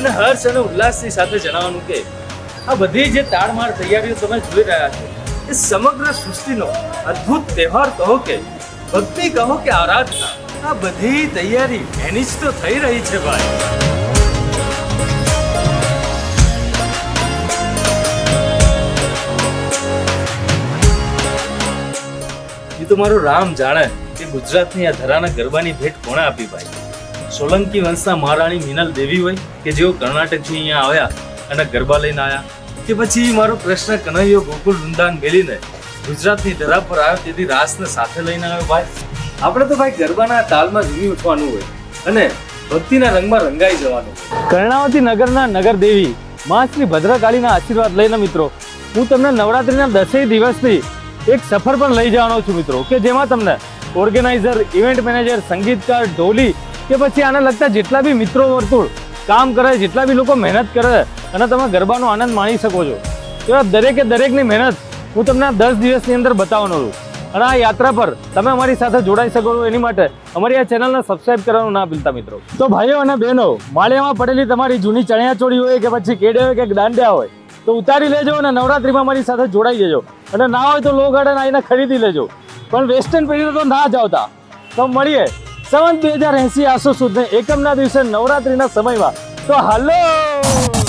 અને હર્ષ અને ઉલ્લાસની સાથે જણાવવાનું કે, આ બધી જે તાળમાળ તૈયારીઓ તમે જોઈ રહ્યા છો, એ સમગ્ર સૃષ્ટિનો અદ્ભુત તહેવાર કહો કે, ભક્તિ કહો કે આરાધના, આ બધી તૈયારી એની જ તો થઈ રહી છે ભાઈ. તો મારો રામ જાણે કે ગુજરાતની આ ધરાના ગરબાની ભેટ કોણે આપી ભાઈ? સોલંકી વંશના મહારાણી મિનલ દેવી હોય કે જેઓ કર્ણાટકથી અહીંયા આવ્યા અને ગરબા લઈને આવ્યા, કે પછી મારો કૃષ્ણ કનૈયો ગોકુલ વૃંદાન મેલીને ગુજરાતની ધરા પર આવ્યો તેથી રાસને સાથે લઈને આવ્યો ભાઈ. આપણે તો ભાઈ ગરબાના તાલમાં ઝૂમી ઉઠવાનું હોય અને ભક્તિના રંગમાં રંગાઈ જવાનું કર્ણાવતી નગરના નગર દેવી માં શ્રી ભદ્રકાળીના આશીર્વાદ લઈને મિત્રો, હું તમને નવરાત્રીના દસેય દિવસની એક સફર પણ લઈ જવાનો છું મિત્રો, કે જેમાં તમને ઓર્ગેનાઇઝર ઇવેન્ટ મેનેજર સંગીતકાર, ઢોલી કે પછી આને લગતા જેટલા બી મિત્રો વર્તુળ કામ કરે, જેટલા બી લોકો મહેનત કરે, અને તમે ગરબાનો આનંદ માણી શકો છો. એવા દરેકે દરેકની મહેનત હું તમને દસ દિવસની અંદર બતાવવાનો છું. અને આ યાત્રા પર તમે અમારી સાથે જોડાઈ શકો છો એની માટે અમારી આ ચેનલને સબસ્ક્રાઈબ કરવાનું ના ભૂલતા મિત્રો. તો ભાઈઓ અને બહેનો, માળિયામાં પડેલી તમારી જૂની ચણિયાચોળી હોય કે પછી કેડે હોય કે દાંડિયા હોય, તો ઉતારી લેજો અને નવરાત્રીમાં મારી સાથે જોડાઈ જજો. અને ના હોય તો લો ગાર્ડન આવીને ખરીદી લેજો. પણ વેસ્ટર્ન પહેરીને તો ના જ આવતા. તો મળીએ. સંવત બે હજાર એસી આસો સુધી એકમના દિવસે નવરાત્રીના સમયમાં. તો હાલો!